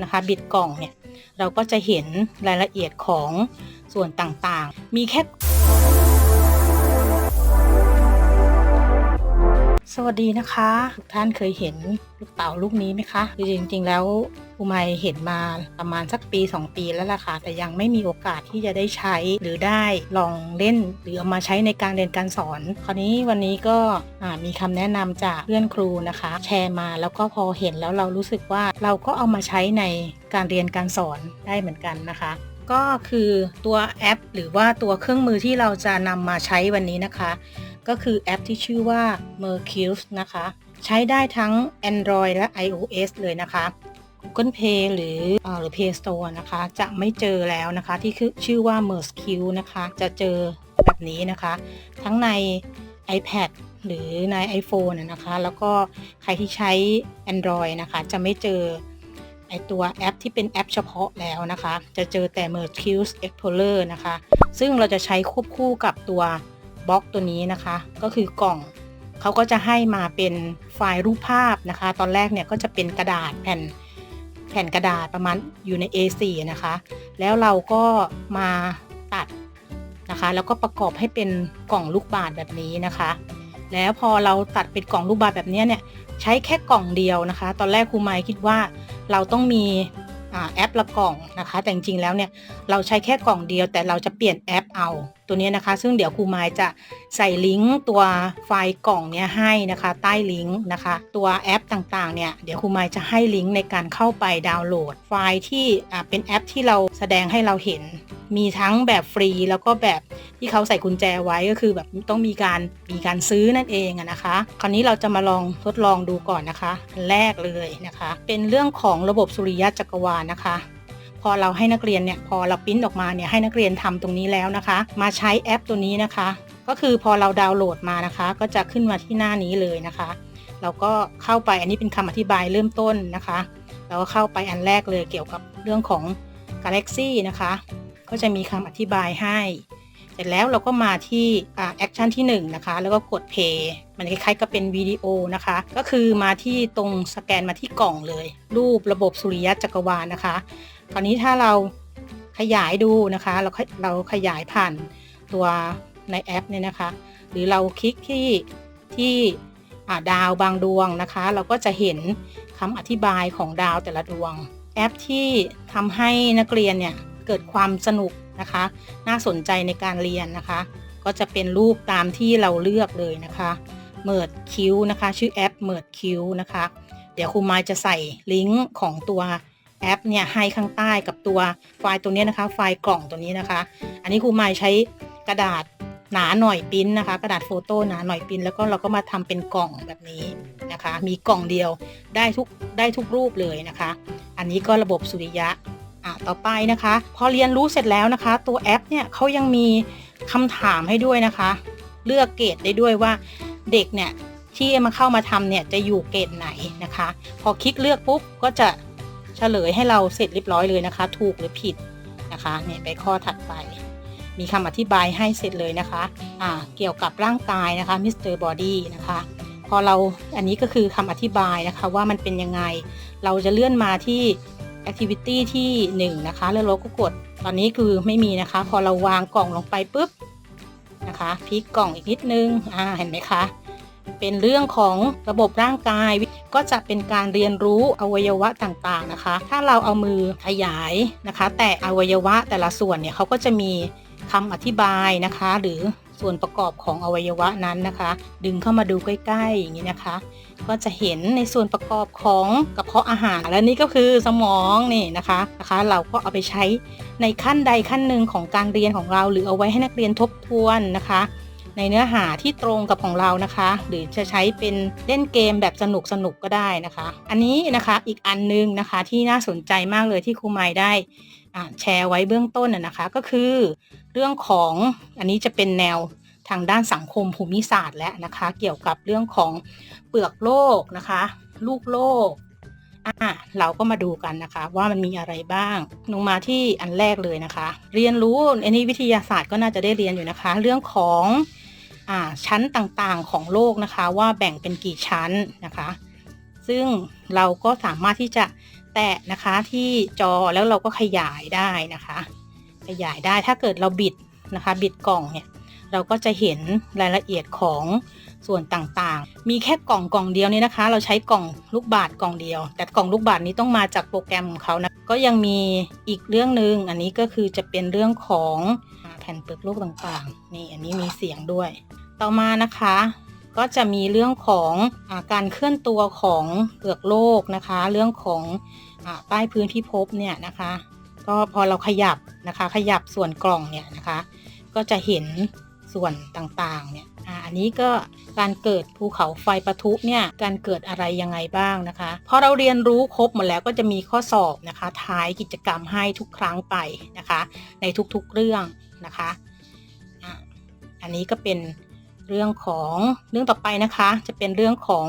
นะคะ บิดกล่องเนี่ย เราก็จะเห็นรายละเอียดของส่วนต่างๆ มีแค่ สวัสดีนะคะทุกท่านเคยเห็นลูกเต่าลูกนี้ไหมคะคือจริง ๆ แล้วอุไมเห็นมาประมาณสักปี 2 ปีแล้วล่ะค่ะ แต่ยังไม่มีโอกาสที่จะได้ใช้หรือได้ลองเล่น หรือเอามาใช้ในการเรียนการสอน คราวนี้วันนี้ก็มีคำแนะนำจากเพื่อนครูนะคะ แชร์มาแล้วก็พอเห็นแล้วเรารู้สึกว่าเราก็เอามาใช้ในการเรียนการสอนได้เหมือนกันนะคะ ก็คือตัวแอป หรือว่าตัวเครื่องมือที่เราจะนำมาใช้วันนี้นะคะ ก็คือแอปที่ชื่อว่า Mercuse นะคะ ใช้ได้ทั้ง Android และ iOS เลยนะคะ Google Play หรืออหรือ Play Store นะคะ จะไม่เจอแล้วนะคะ ที่คือชื่อว่า Mercuse นะคะ จะเจอแบบนี้นะคะ ทั้งใน iPad หรือใน iPhone นะนะคะ แล้วก็ใครที่ใช้ Android นะคะ จะไม่เจอ ไอตัวแอปที่เป็นแอปเฉพาะแล้วนะคะ จะเจอแต่ Mercuse Explorer นะคะ ซึ่งเราจะใช้ควบคู่กับตัวบล็อกตัวนี้นะคะ ก็คือกล่องเขาก็จะให้มาเป็นไฟล์รูปภาพนะคะ ตอนแรกเนี่ยก็จะเป็นกระดาษแผ่นแผ่นกระดาษประมาณอยู่ใน A4 นะคะ แล้วเราก็มาตัดนะคะ แล้วก็ประกอบให้เป็นกล่องลูกบาศก์แบบนี้นะคะ แล้วพอเราตัดเป็นกล่องลูกบาศก์แบบนี้เนี่ยใช้แค่กล่องเดียวนะคะ ตอนแรกครูไมค์คิดว่า เราต้องมีอแอปละกล่องนะคะ แต่จริงๆแล้วเนี่ยเราใช้แค่กล่องเดียวแต่เราจะเปลี่ยนแอปเอา ตัวนี้นะคะ ซึ่งเดี๋ยวครูไมายจะใส่ลิงก์ตัวไฟล์กล่องเนี้ยให้นะคะ ใต้ลิงก์นะคะ ตัวแอปต่างๆเนี่ยเดี๋ยวครูไมายจะให้ลิงก์ในการเข้าไปดาวน์โหลด ไฟล์ที่เป็นแอปที่เราแสดงให้เราเห็น มีทั้งแบบฟรีแล้วก็แบบที่เขาใส่กุญแจไว้ก็คือแบบต้องมีการมีการซื้อนั่นเองนะคะ คราวนี้เราจะมาลองทดลองดูก่อนนะคะอันแรกเลยนะคะ เป็นเรื่องของระบบสุริยะจักรวาลนะคะ พอเราให้นักเรียนเนี่ยพอเราพิมพ์ออกมาเนี่ยให้นักเรียนทำตรงนี้แล้วนะคะ มาใช้แอปตัวนี้นะคะ ก็คือพอเราดาวน์โหลดมานะคะ ก็จะขึ้นมาที่หน้านี้เลยนะคะ เราก็เข้าไปอันนี้เป็นคำอธิบายเริ่มต้นนะคะ เราก็เข้าไปอันแรกเลยเกี่ยวกับเรื่องของ Galaxy นะคะ ก็จะมีคำอธิบายให้ เสร็จแล้วเราก็มาที่แอคชั่นที่1นะคะ แล้วก็กด play มันคล้ายๆกับเป็นวิดีโอนะคะ ก็คือมาที่ตรงสแกนมาที่กล่องเลย รูประบบสุริยะจักรวาลนะคะ คราวนี้ถ้าเราขยายดูนะคะ เราเราขยายผ่านตัวในแอปเนี่ยนะคะ หรือเราคลิกที่ที่ดาวบางดวงนะคะ เราก็จะเห็นคำอธิบายของดาวแต่ละดวง แอปที่ทำให้นักเรียนเนี่ยเกิดความสนุก นะคะ น่าสนใจในการเรียนนะคะ ก็จะเป็นรูปตามที่เราเลือกเลยนะคะเมิดคิวนะคะ ชื่อแอปเมิดคิวนะคะ เดี๋ยวครูไมายจะใส่ลิงก์ของตัวแอปเนี่ยให้ข้างใต้กับตัวไฟล์ตัวนี้นะคะ ไฟล์กล่องตัวนี้นะคะ อันนี้ครูไมายใช้กระดาษหนาหน่อยปิ้นนะคะ กระดาษโฟโต้หนาหน่อยปิ้นแล้วก็เราก็มาทำเป็นกล่องแบบนี้นะคะ มีกล่องเดียวได้ทุกได้ทุกรูปเลยนะคะ อันนี้ก็ระบบสุริยะ อะต่อไปนะคะ พอเรียนรู้เสร็จแล้วนะคะ ตัวแอปเนี่ยเขายังมีคำถามให้ด้วยนะคะ เลือกเกรดได้ด้วยว่าเด็กเนี่ยที่มาเข้ามาทำเนี่ยจะอยู่เกรดไหนนะคะ พอคลิกเลือกปุ๊บก็จะเฉลยให้เราเสร็จเรียบร้อยเลยนะคะ ถูกหรือผิดนะคะเนี่ยไปข้อถัดไป มีคำอธิบายให้เสร็จเลยนะคะอ่าเกี่ยวกับร่างกายนะคะมิสเตอร์บอดี้นะคะพอเราอันนี้ก็คือคำอธิบายนะคะว่ามันเป็นยังไง เราจะเลื่อนมาที่ activity ที่ 1 นะคะ แล้วเราก็กดตอนนี้คือไม่มีนะคะ พอเราวางกล่องลงไปปุ๊บนะคะพลิกกล่องอีกนิดนึงอ่าเห็นไหมคะ เป็นเรื่องของระบบร่างกายก็จะเป็นการเรียนรู้อวัยวะต่างๆนะคะ ถ้าเราเอามือขยายนะคะ แต่อวัยวะแต่ละส่วนเนี่ยเขาก็จะมีคำอธิบายนะคะ หรือ ส่วนประกอบของอวัยวะนั้นนะคะ ดึงเข้ามาดูใกล้ๆอย่างนี้นะคะ ก็จะเห็นในส่วนประกอบของกระเพาะอาหารและนี่ก็คือสมองนี่นะคะนะคะ เราก็เอาไปใช้ในขั้นใดขั้นหนึ่งของการเรียนของเรา หรือเอาไว้ให้นักเรียนทบทวนนะคะ ในเนื้อหาที่ตรงกับของเรานะคะ หรือจะใช้เป็นเล่นเกมแบบสนุกสนุกก็ได้นะคะ อันนี้นะคะอีกอันนึงนะคะที่น่าสนใจมากเลยที่ครูไมค์ได้แชร์ไว้เบื้องต้นนะคะ ก็คือ เรื่องของอันนี้จะเป็นแนวทางด้านสังคมภูมิศาสตร์แล้วนะคะ เกี่ยวกับเรื่องของเปลือกโลกนะคะ ลูกโลกอะเราก็มาดูกันนะคะ ว่ามันมีอะไรบ้างลงมาที่อันแรกเลยนะคะ เรียนรู้อันนี้วิทยาศาสตร์ก็น่าจะได้เรียนอยู่นะคะ เรื่องของอ่าชั้นต่างๆของโลกนะคะ ว่าแบ่งเป็นกี่ชั้นนะคะ ซึ่งเราก็สามารถที่จะแตะนะคะที่จอแล้วเราก็ขยายได้นะคะ ขยายได้ถ้าเกิดเราบิดนะคะ บิดกล่องเนี่ยเราก็จะเห็นรายละเอียดของส่วนต่างๆ มีแค่กล่องกล่องเดียวนี้นะคะ เราใช้กล่องลูกบาศก์กล่องเดียว แต่กล่องลูกบาศก์นี้ต้องมาจากโปรแกรมของเขานะ ก็ยังมีอีกเรื่องหนึ่งอันนี้ก็คือจะเป็นเรื่องของแผ่นเปลือกโลกต่างๆ นี่อันนี้มีเสียงด้วย ต่อมานะคะ ก็จะมีเรื่องของอาการเคลื่อนตัวของเปลือกโลกนะคะ เรื่องของอใต้พื้นที่พบเนี่ยนะคะ ก็พอเราขยับนะคะ ขยับส่วนกล่องเนี่ยนะคะ ก็จะเห็นส่วนต่างๆเนี่ยอันนี้ก็การเกิดภูเขาไฟปะทุเนี่ยการเกิดอะไรยังไงบ้างนะคะพอเราเรียนรู้ครบหมดแล้วก็จะมีข้อสอบนะคะ ท้ายกิจกรรมให้ทุกครั้งไปนะคะ ในทุกๆเรื่องนะคะอันนี้ก็เป็นเรื่องของเรื่องต่อไปนะคะ จะเป็นเรื่องของ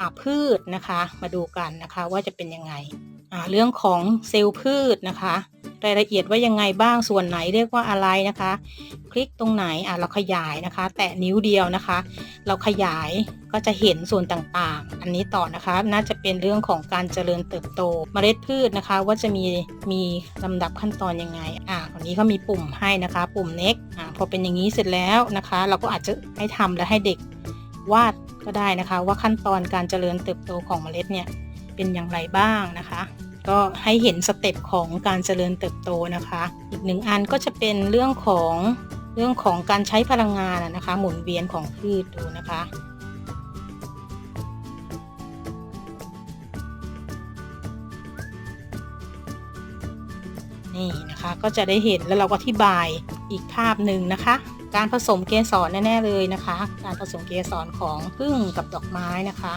อพืชนะคะ มาดูกันนะคะว่าจะเป็นยังไง เรื่องของเซลล์พืชนะคะ รายละเอียดว่ายังไงบ้างส่วนไหนเรียกว่าอะไรนะคะ คลิกตรงไหนอะเราขยายนะคะ แตะนิ้วเดียวนะคะ เราขยายก็จะเห็นส่วนต่างๆ อันนี้ต่อนะคะ น่าจะเป็นเรื่องของการเจริญเติบโตเมล็ดพืชนะคะ ว่าจะมีมีลำดับขั้นตอนยังไงอะวันนี้เขามีปุ่มให้นะคะ ปุ่ม next อะพอเป็นอย่างนี้เสร็จแล้วนะคะ เราก็อาจจะให้ทำและให้เด็กวาดก็ได้นะคะ ว่าขั้นตอนการเจริญเติบโตของเมล็ดเนี่ยเป็นอย่างไรบ้างนะคะ ก็ให้เห็นสเต็ปของการเจริญเติบโตนะคะ อีกหนึ่งอันก็จะเป็นเรื่องของเรื่องของการใช้พลังงานนะคะ หมุนเวียนของพืชดูนะคะนี่นะคะก็จะได้เห็นแล้วเราก็อธิบายอีกภาพหนึ่งนะคะ การผสมเกสรแน่ๆเลยนะคะ การผสมเกสรของพึ่งกับดอกไม้นะคะ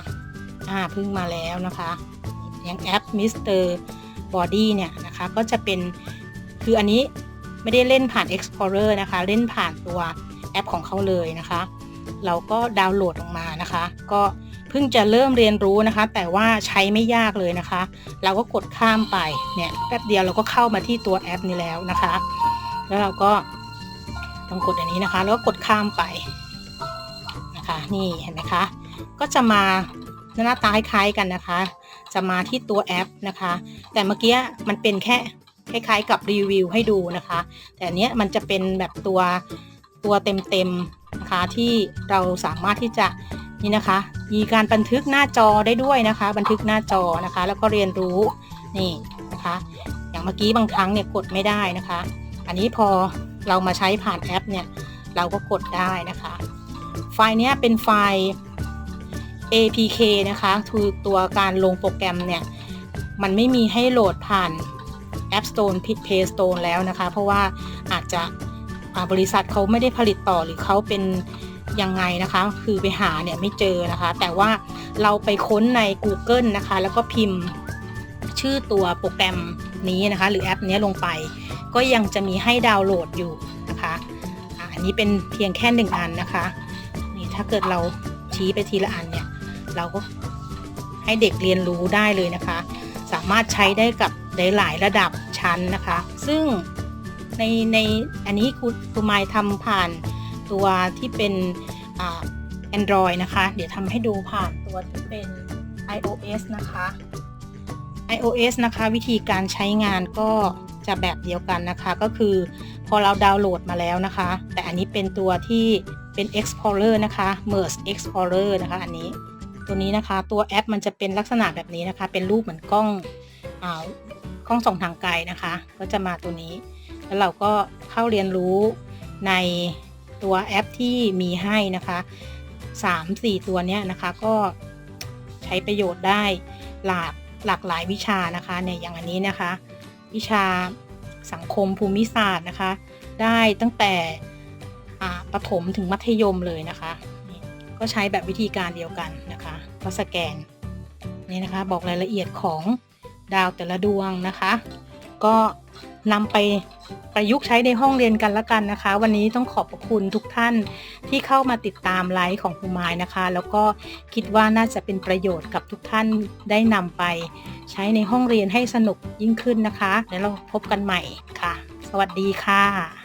อ่าพึ่งมาแล้วนะคะ อย่างแอป Mr. Body เนี่ยนะคะก็จะเป็นคืออันนี้ไม่ได้เล่นผ่าน Explorer นะคะ เล่นผ่านตัวแอปของเขาเลยนะคะ เราก็ดาวน์โหลดลงมานะคะ ก็เพิ่งจะเริ่มเรียนรู้นะคะ แต่ว่าใช้ไม่ยากเลยนะคะ เราก็กดข้ามไปเนี่ยแป๊บเดียวเราก็เข้ามาที่ตัวแอปนี้แล้วนะคะ แล้วเราก็ต้องกดอันนี้นะคะ แล้วก็กดข้ามไปนะคะ นี่เห็นไหมคะ ก็จะมาหน้าตาคล้ายๆกันนะคะ จะมาที่ตัวแอปนะคะ แต่เมื่อกี้มันเป็นแค่คล้ายๆกับรีวิวให้ดูนะคะ แต่อันเนี้ยมันจะเป็นแบบตัวตัวเต็มๆนะคะที่เราสามารถที่จะนี่นะคะ มีการบันทึกหน้าจอได้ด้วยนะคะ บันทึกหน้าจอนะคะ แล้วก็เรียนรู้นี่นะคะ อย่างเมื่อกี้บางครั้งเนี่ยกดไม่ได้นะคะ อันนี้พอเรามาใช้ผ่านแอปเนี่ยเราก็กดได้นะคะ ไฟล์นี้เป็นไฟล์ APK นะคะคือตัวการลงโปรแกรมเนี่ย มันไม่มีให้โหลดผ่าน App Store Play Store แล้วนะคะ เพราะว่าอาจจะบริษัทเขาไม่ได้ผลิตต่อหรือเขาเป็นยังไงนะคะ คือไปหาเนี่ยไม่เจอนะคะ แต่ว่าเราไปค้นใน Google นะคะ แล้วก็พิมพ์ชื่อตัวโปรแกรมนี้นะคะ หรือแอปนี้ลงไป ก็ยังจะมีให้ดาวน์โหลดอยู่นะคะอันนี้เป็นเพียงแค่หนึ่งอันนะคะ นี่ถ้าเกิดเราชี้ไปทีละอันเนี่ย เราก็ให้เด็กเรียนรู้ได้เลยนะคะ สามารถใช้ได้กับหลาย ๆ ระดับชั้นนะคะ ซึ่งในในอันนี้ครูครูไมค์ทำผ่านตัวที่เป็นอ่า Android นะคะ เดี๋ยวทำให้ดูผ่านตัวที่เป็น iOS นะคะ iOS นะคะ วิธีการใช้งานก็จะแบบเดียวกันนะคะ ก็คือพอเราดาวน์โหลดมาแล้วนะคะ แต่อันนี้เป็นตัวที่เป็น Explorer นะคะ Merge Explorer นะคะ อันนี้ ตัวนี้นะคะ ตัวแอปมันจะเป็นลักษณะแบบนี้นะคะ เป็นรูปเหมือนกล้องอ่ากล้องส่องทางไกลนะคะ ก็จะมาตัวนี้ แล้วเราก็เข้าเรียนรู้ในตัวแอปที่มีให้นะคะ3-4 ตัวเนี้ยนะคะก็ใช้ประโยชน์ได้หลากหลากหลายวิชานะคะเนี่ยอย่างอันนี้นะคะ วิชาสังคมภูมิศาสตร์นะคะ ได้ตั้งแต่อ่าประถมถึงมัธยมเลยนะคะ ก็ใช้แบบวิธีการเดียวกันนะคะก็สแกนนี่นะคะบอกรายละเอียดของดาวแต่ละดวงนะคะ ก็นำไปประยุกต์ใช้ในห้องเรียนกันละกันนะคะ วันนี้ต้องขอบคุณทุกท่านที่เข้ามาติดตามไลฟ์ของครูไม้นะคะ แล้วก็คิดว่าน่าจะเป็นประโยชน์กับทุกท่านได้นำไปใช้ในห้องเรียนให้สนุกยิ่งขึ้นนะคะ แล้วเราพบกันใหม่ค่ะ สวัสดีค่ะ